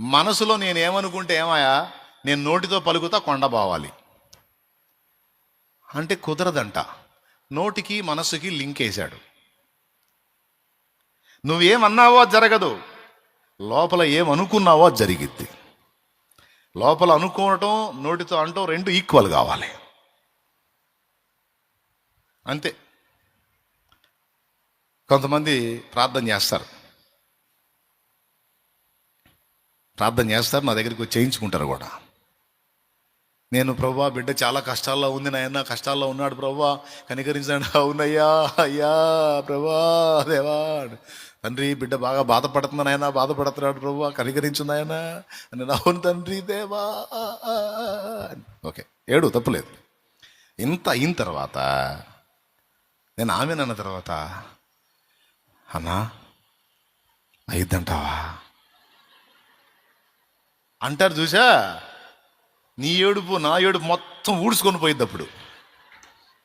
మనసులో నేను ఏమనుకుంటే ఏమయ్యా? నేను నోటితో పలుకుతా కొండ బావాలి. అంటే కుదరదంట. నోటికి మనసుకి లింక్ వేశాడు. నువ్వేమన్నావో జరగదు. లోపల ఏమనుకున్నావో జరిగిద్ది. లోపల అనుకోవటం నోటితో అంటం రెండు ఈక్వల్ కావాలి. అంతే. కొంతమంది ప్రార్థన చేస్తారు. ప్రార్థన చేస్తారు నా దగ్గరికి వచ్చి చేయించుకుంటారు కూడా. నేను ప్రభా బిడ్డ చాలా కష్టాల్లో ఉంది నాయన కష్టాల్లో ఉన్నాడు ప్రభా. కనికరించాడు. అవునయ్యా అయ్యా ప్రభా దేవా. తండ్రి బిడ్డ బాగా బాధపడుతుంది నాయన బాధపడుతున్నాడు ప్రభా. కనికరించు నాయన. నేను అవును తండ్రి దేవా. ఓకే ఏడు తప్పులేదు ఇంత అయిన తర్వాత నేను ఆమెనన్న తర్వాత అన్నా అయిద్దంటావా? అంటారు చూసా? నీ ఏడుపు నా ఏడుపు మొత్తం ఊడ్చుకొని పోయింది అప్పుడు.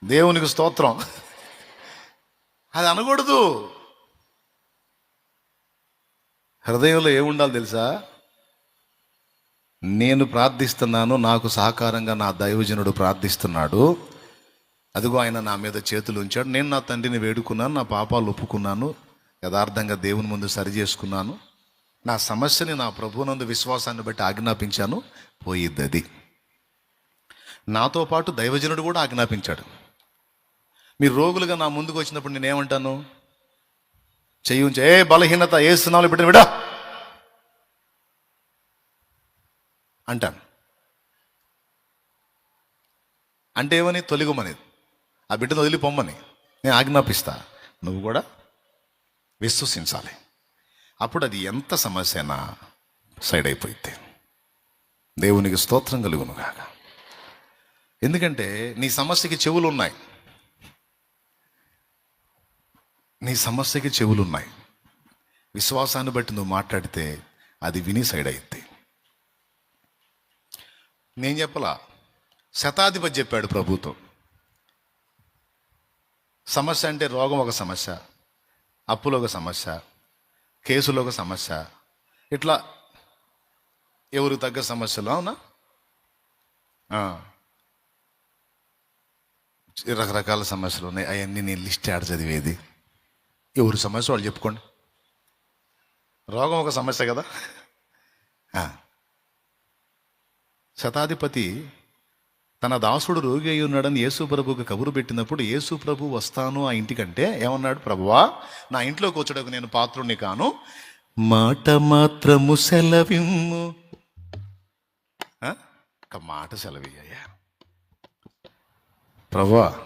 దేవునికి స్తోత్రం. అది అనకూడదు. హృదయంలో ఏముండాలి తెలుసా? నేను ప్రార్థిస్తున్నాను నాకు సహకారంగా నా దైవజనుడు ప్రార్థిస్తున్నాడు. అదిగో ఆయన నా మీద చేతులు ఉంచాడు. నేను నా తండ్రిని వేడుకున్నాను నా పాపాలు ఒప్పుకున్నాను. యథార్థంగా దేవుని ముందు సరి చేసుకున్నాను. నా సమస్యని నా ప్రభునందు విశ్వాసాన్ని బట్టి ఆజ్ఞాపించాను పోయిద్ది అది నాతో పాటు దైవజనుడు కూడా ఆజ్ఞాపించాడు. మీరు రోగులుగా నా ముందుకు వచ్చినప్పుడు నేనేమంటాను? చెయ్యి ఉంచి ఏ బలహీనత ఏ స్థానాలు పెట్టిన విడా! అంటాను. అంటే ఏమని? తొలిగమని. ఆ బిడ్డను వదిలి పొమ్మని నేను ఆజ్ఞాపిస్తా. నువ్వు కూడా విశ్వసించాలి. అప్పుడు అది ఎంత సమస్య అయినా సైడ్ అయిపోయింది దేవునికి స్తోత్రం కలుగును కాక ఎందుకంటే నీ సమస్యకి చెవులు ఉన్నాయి నీ సమస్యకి చెవులు ఉన్నాయి విశ్వాసాన్ని బట్టి నువ్వు మాట్లాడితే అది విని సైడ్ అయింది నేను చెప్పలా శతాధిపతి చెప్పాడు ప్రభుత్వం సమస్య అంటే రోగం ఒక సమస్య అప్పులు ఒక సమస్య కేసులో ఒక సమస్య. ఇట్లా ఎవరికి తగ్గ సమస్యలు అవునా? రకరకాల సమస్యలు ఉన్నాయి. అవన్నీ నేను లిస్ట్ ఆడ చదివేది. ఎవరి సమస్య వాళ్ళు చెప్పుకోండి. రోగం ఒక సమస్య కదా. శతాధిపతి తన దాసుడు రోగి అయి ఉన్నాడని యేసు కబురు పెట్టినప్పుడు యేసు ప్రభు వస్తాను ఆ ఇంటికంటే ఏమన్నాడు? ప్రభువా నా ఇంట్లో కూర్చోడకు నేను పాత్రుణ్ణి కాను. మాట మాత్రము సెలవిమ్ము. ఒక మాట సెలవయ్యా ప్రభా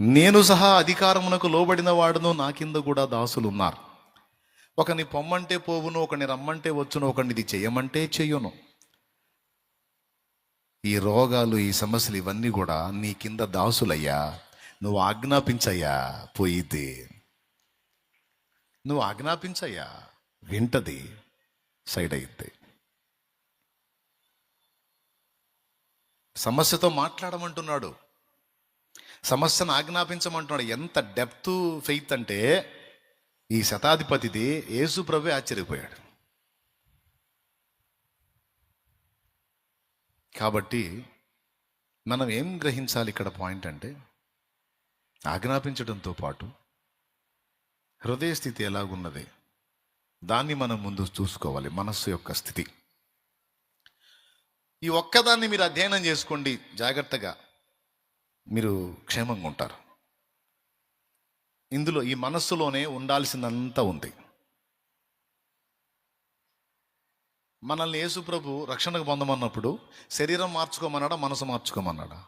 నేను సహా అధికారమునకు లోబడిన వాడును. నా కింద కూడా దాసులు ఉన్నారు ఒకని పొమ్మంటే పోవును ఒకని రమ్మంటే వచ్చును ఒకని ఇది చేయమంటే చెయ్యను ఈ రోగాలు ఈ సమస్యలు ఇవన్నీ కూడా నీ కింద దాసులయ్యా. నువ్వు ఆజ్ఞాపించయ్యా. పోయిద్ది నువ్వు ఆజ్ఞాపించయ్యా. వింటది. సైడ్ అయితే సమస్యతో మాట్లాడమంటున్నాడు. సమస్యను ఆజ్ఞాపించమంటున్నాడు. ఎంత డెప్త్ ఫెయిత్ అంటే ఈ శతాధిపతిది యేసు ప్రభు ఆశ్చర్యపోయాడు. కాబట్టి మనం ఏం గ్రహించాలి ఇక్కడ పాయింట్ అంటే ఆజ్ఞాపించడంతో పాటు హృదయ స్థితి ఎలాగున్నది? దాన్ని మనం ముందు చూసుకోవాలి మనస్సు యొక్క స్థితి. ఈ ఒక్కదాన్ని మీరు అధ్యయనం చేసుకోండి జాగ్రత్తగా మీరు క్షేమంగా ఉంటారు. ఇందులో ఈ మనస్సులోనే ఉండాల్సిందంతా ఉంది. మనల్ని యేసు ప్రభు రక్షణకు పొందమన్నప్పుడు శరీరం మార్చుకోమన్నాడా మనసు మార్చుకోమన్నాడా?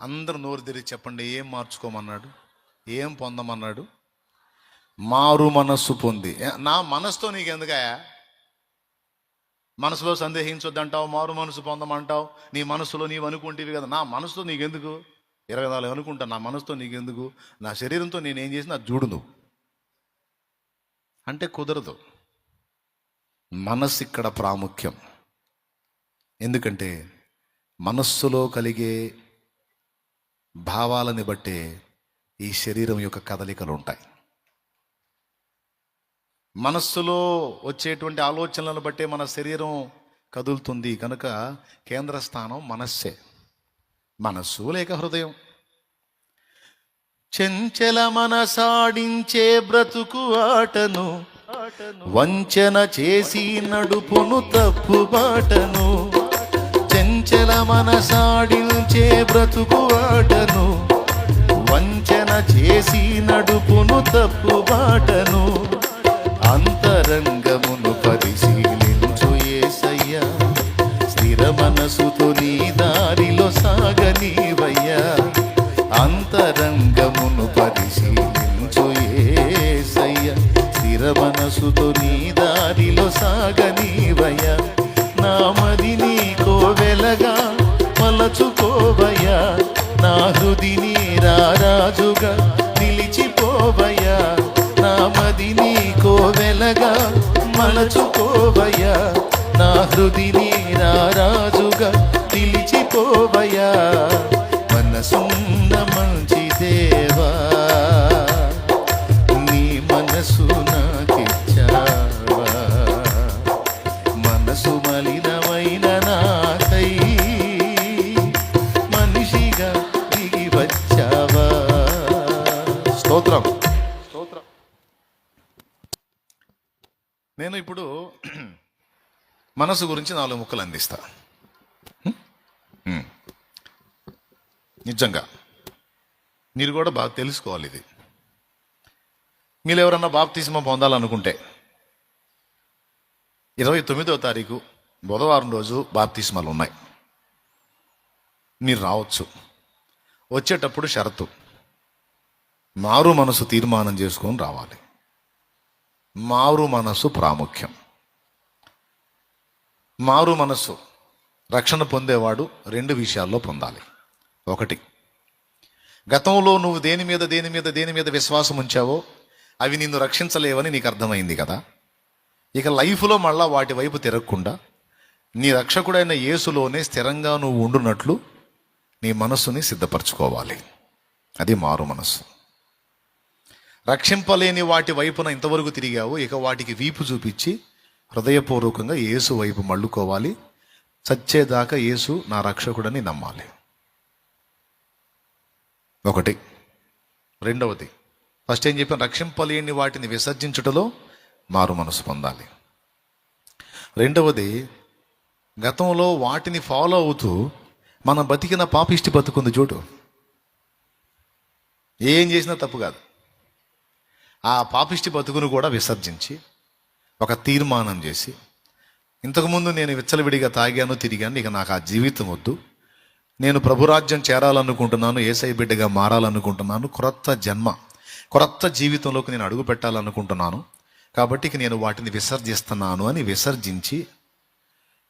అందరూ నోరు తెరిచి చెప్పండి ఏం మార్చుకోమన్నాడు? ఏం పొందమన్నాడు? మారు మనస్సు పొంది. నా మనసుతో నీకెందుకయా మనసులో సందేహించొద్దంటావు మారు మనసు పొందమంటావు నీ మనసులో నీవు అనుకుంటేవి కదా. నా మనసుతో నీకెందుకు? ఇరవై నాలుగు అనుకుంటా నా మనసుతో నీకెందుకు? నా శరీరంతో నేనేం చేసినా అది చూడు నువ్వు. అంటే కుదరదు. మనస్సు ఇక్కడ ప్రాముఖ్యం. ఎందుకంటే మనస్సులో కలిగే భావాలని బట్టే ఈ శరీరం యొక్క కదలికలు ఉంటాయి మనస్సులో వచ్చేటువంటి ఆలోచనలను బట్టే మన శరీరం కదులుతుంది. కనుక కేంద్ర స్థానం మనస్సే. మనస్సు లేక హృదయం. చెంచల మనసాడించే బ్రతుకు ఆటను వంచన చేసి నడుపును తప్పు బాటను చెంచల మనసాడించే బ్రతుకు ఆటను వంచన చేసి నడుపును తప్పు బాటను అంతరంగమును పరిశీలించు ఏసయ్యా. స్థిర మనసుతో నీదా తలచుకోవయ్యా నా హృదిని మనసు గురించి నాలుగు ముక్కలు అందిస్తా. నిజంగా. మీరు కూడా బాగా తెలుసుకోవాలి ఇది. మీరు ఎవరన్నా బాప్తిస్మ పొందాలనుకుంటే ఇరవై తొమ్మిదో తారీఖు బుధవారం రోజు బాప్తిస్మాలు ఉన్నాయి. మీరు రావచ్చు. వచ్చేటప్పుడు షరతు. మారు మనసు తీర్మానం చేసుకొని రావాలి. మారు మనసు ప్రాముఖ్యం. మారు మనసు రక్షణ పొందేవాడు రెండు విషయాల్లో పొందాలి. ఒకటి గతంలో నువ్వు దేని మీద దేని మీద దేని మీద విశ్వాసం ఉంచావో అవి నిన్ను రక్షించలేవని నీకు అర్థమైంది కదా? ఇక లైఫ్లో మళ్ళా వాటి వైపు తిరగకుండా నీ రక్షకుడైన యేసులోనే స్థిరంగా నువ్వు ఉండునట్లు నీ మనస్సుని సిద్ధపరచుకోవాలి. అది మారు మనస్సు. రక్షింపలేని వాటి వైపున ఇంతవరకు తిరిగావు ఇక వాటికి వీపు చూపించి హృదయపూర్వకంగా యేసు వైపు మళ్ళుకోవాలి. చచ్చేదాకా యేసు నా రక్షకుడని నమ్మాలి. ఒకటి. రెండవది. ఫస్ట్ ఏం చెప్పాను? రక్షింపలేని వాటిని విసర్జించుటలో మారు మనసు పొందాలి. రెండవది గతంలో వాటిని ఫాలో అవుతూ మనం బతికిన పాపిష్టి బతుకుంది చూడు. ఏం చేసినా తప్పు కాదు. ఆ పాపిష్టి బతుకును కూడా విసర్జించి ఒక తీర్మానం చేసి ఇంతకుముందు నేను విచ్చలవిడిగా తాగాను తిరిగాను ఇక నాకు ఆ జీవితం వద్దు. నేను ప్రభురాజ్యం చేరాలనుకుంటున్నాను ఏసై బిడ్డగా మారాలనుకుంటున్నాను క్రొత్త జన్మ క్రొత్త జీవితంలోకి నేను అడుగు పెట్టాలనుకుంటున్నాను. కాబట్టి ఇక నేను వాటిని విసర్జిస్తున్నాను అని విసర్జించి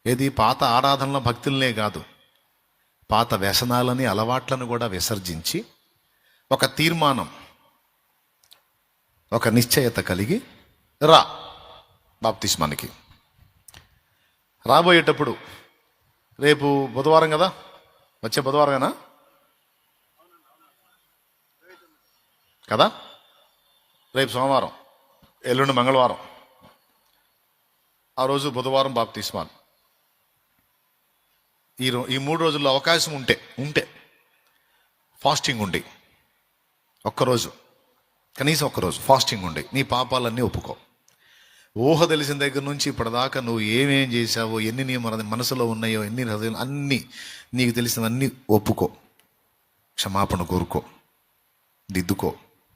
ఏది పాత ఆరాధనల భక్తులనే కాదు పాత వ్యసనాలని అలవాట్లను కూడా విసర్జించి ఒక తీర్మానం ఒక నిశ్చయత కలిగి రా. బాప్తిస్మానికి. రాబోయేటప్పుడు రేపు బుధవారం కదా? వచ్చే బుధవారమేనా? కదా? రేపు సోమవారం ఎల్లుండి మంగళవారం. ఆ రోజు బుధవారం బాప్తిస్మాన్. ఈ రో ఈ మూడు రోజుల్లో అవకాశం ఉంటే ఉంటే ఫాస్టింగ్ ఉండి ఒక్కరోజు కనీసం ఒక్కరోజు ఫాస్టింగ్ ఉండి నీ పాపాలన్నీ ఒప్పుకో. ఊహ తెలిసిన దగ్గర నుంచి ఇప్పటిదాకా నువ్వు ఏమేం చేశావో ఎన్ని నీ మన మనసులో ఉన్నాయో ఎన్ని హృదయం అన్నీ నీకు తెలిసినవన్నీ ఒప్పుకో. క్షమాపణ కోరుకో. దిద్దుకో.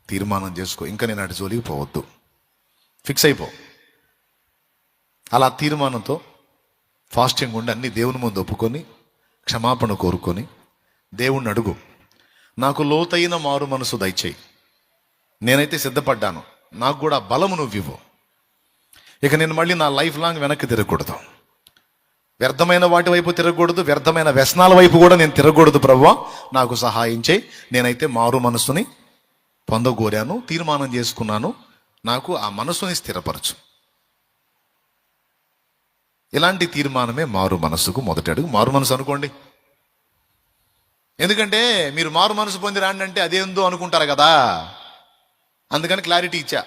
తీర్మానం చేసుకో. ఇంకా నేను అటు జోలికి పోవద్దు. ఫిక్స్ అయిపో. అలా తీర్మానంతో ఫాస్టింగ్ ఉండి అన్ని దేవుని ముందు ఒప్పుకొని క్షమాపణ కోరుకొని దేవుణ్ణి అడుగు. నాకు లోతైన మారు మనసు దయచేయి. నేనైతే సిద్ధపడ్డాను. నాకు కూడా బలము నువ్వు ఇవ్వు. ఇక నేను మళ్ళీ నా లైఫ్ లాంగ్ వెనక్కి తిరగకూడదు. వ్యర్థమైన వాటి వైపు తిరగకూడదు వ్యర్థమైన వ్యసనాల వైపు కూడా నేను తిరగకూడదు ప్రభు నాకు సహాయం చేయి. నేనైతే మారు మనసుని పొందగోరాను తీర్మానం చేసుకున్నాను. నాకు ఆ మనసుని స్థిరపరచు. ఇలాంటి తీర్మానమే మారు మనసుకు మొదటి అడుగు. మారు మనసు అనుకోండి. ఎందుకంటే మీరు మారు మనసు పొంది రాండి అంటే అదేందో అనుకుంటారు కదా. అందుకని క్లారిటీ ఇచ్చా.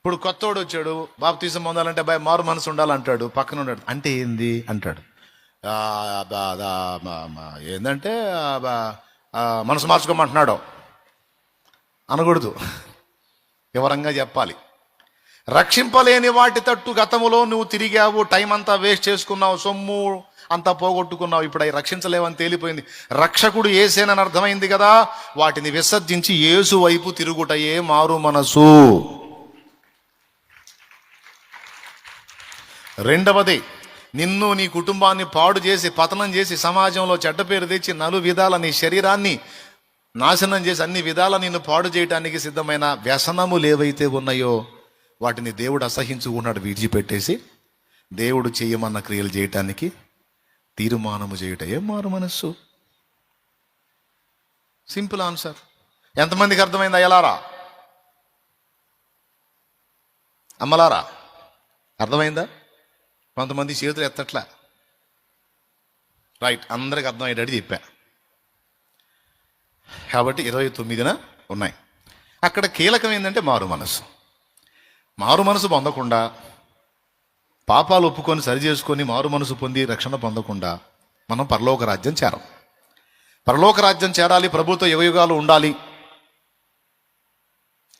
ఇప్పుడు కొత్తోడు వచ్చాడు బాప్తీసం పొందాలంటే అబ్బాయి మారు మనసు ఉండాలంటాడు పక్కన ఉన్నాడు. అంటే ఏంది? అంటాడు. ఏంటంటే బా- దా- మా- మా- బా- మనసు మార్చుకోమంటున్నాడు. అనకూడదు. వివరంగా చెప్పాలి. రక్షింపలేని వాటి తట్టు గతములో నువ్వు తిరిగావు టైం అంతా వేస్ట్ చేసుకున్నావు సొమ్ము అంతా పోగొట్టుకున్నావు ఇప్పుడు అవి రక్షించలేవని తేలిపోయింది. రక్షకుడు ఏసేనని అర్థమైంది కదా? వాటిని విసర్జించి ఏసు వైపు తిరుగుటయే మారు మనసు. రెండవది నిన్ను నీ కుటుంబాన్ని పాడు చేసి పతనం చేసి సమాజంలో చెడ్డ పేరు తెచ్చి నలు విధాల నీ శరీరాన్ని నాశనం చేసి అన్ని విధాల నిన్ను పాడు చేయడానికి సిద్ధమైన వ్యసనములు ఏవైతే ఉన్నాయో వాటిని దేవుడు అసహించుకున్నాడు విడిచిపెట్టేసి దేవుడు చేయమన్న క్రియలు చేయటానికి తీర్మానము చేయుటయే మారు మనస్సు. Simple answer. ఎంతమందికి అర్థమైందా అయ్యలారా? అమ్మలారా అర్థమైందా? కొంతమంది చేతులు ఎత్తట్లా. రైట్ అందరికి అర్థమయ్యేటట్టు చెప్పా. కాబట్టి ఇరవై తొమ్మిదిన ఉన్నాయి. అక్కడ కీలకం ఏంటంటే మారు మనసు. మారు మనసు పొందకుండా పాపాలు ఒప్పుకొని సరి చేసుకొని మారు మనసు పొంది రక్షణ పొందకుండా మనం పరలోక రాజ్యం చేరం. పరలోక రాజ్యం చేరాలి ప్రభుత్వ యుగయుగాలు ఉండాలి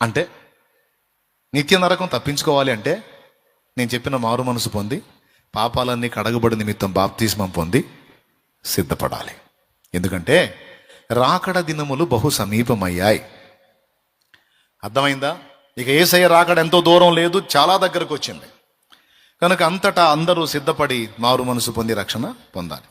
అంటే నిత్య నరకం తప్పించుకోవాలి అంటే నేను చెప్పిన మారు మనసు పొంది పాపాలన్నీ కడగబడి నిమిత్తం బాప్తిస్మం పొంది సిద్ధపడాలి. ఎందుకంటే రాకడ దినములు బహు సమీపమయ్యాయి. అర్థమైందా? ఇక ఏసయ్య రాకడ ఎంతో దూరం లేదు చాలా దగ్గరకు వచ్చింది కనుక అంతటా అందరూ సిద్ధపడి మారు మనసు పొంది రక్షణ పొందాలి.